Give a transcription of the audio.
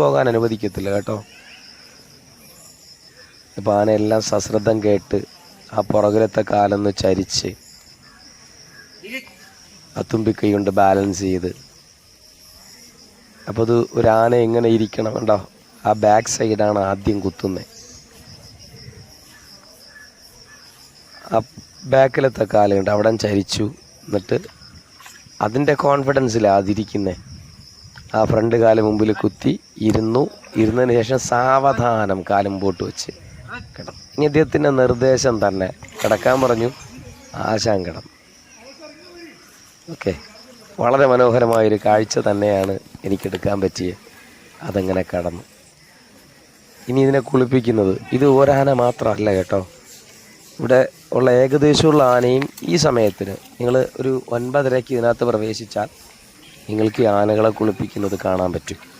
പോകാൻ അനുവദിക്കത്തില്ല കേട്ടോ. ഇപ്പം ആനയെല്ലാം സശ്രദ്ധം കേട്ട് ആ പുറകിലത്തെ കാലൊന്ന് ചരിച്ച് ആ കൈ കൊണ്ട് ബാലൻസ് ചെയ്ത്. അപ്പോൾ അത് ഒരു ആന എങ്ങനെ ഇരിക്കണം കണ്ടോ? ആ ബാക്ക് സൈഡാണ് ആദ്യം കുത്തുന്നത് ആ ബാക്കിലത്തെ കാലുണ്ട് അവിടെ ചരിച്ചു. എന്നിട്ട് അതിന്റെ കോൺഫിഡൻസിലാണ് അതിരിക്കുന്നത് ആ ഫ്രണ്ട് കാൽ മുമ്പിൽ കുത്തി ഇരുന്നു. ഇരുന്നതിന് ശേഷം സാവധാനം കാലും പോട്ട് വെച്ച് കിടന്നു. ഇനി അദ്ദേഹത്തിന്റെ നിർദ്ദേശം തന്നെ കിടക്കാൻ പറഞ്ഞു. ആശാൻ കിടന്നു ഓക്കെ. വളരെ മനോഹരമായൊരു കാഴ്ച തന്നെയാണ് എനിക്കെടുക്കാൻ പറ്റിയത് അതങ്ങനെ കടന്നു. ഇനി ഇതിനെ കുളിപ്പിക്കുന്നത് ഇത് ഒരാന മാത്രമല്ല കേട്ടോ. ഇവിടെ ഉള്ള ഏകദേശമുള്ള ആനയും ഈ സമയത്തിന് നിങ്ങൾ ഒരു ഒൻപതരയ്ക്ക് ഇതിനകത്ത് പ്രവേശിച്ചാൽ നിങ്ങൾക്ക് ആനകളെ കുളിപ്പിക്കുന്നത് കാണാൻ പറ്റും.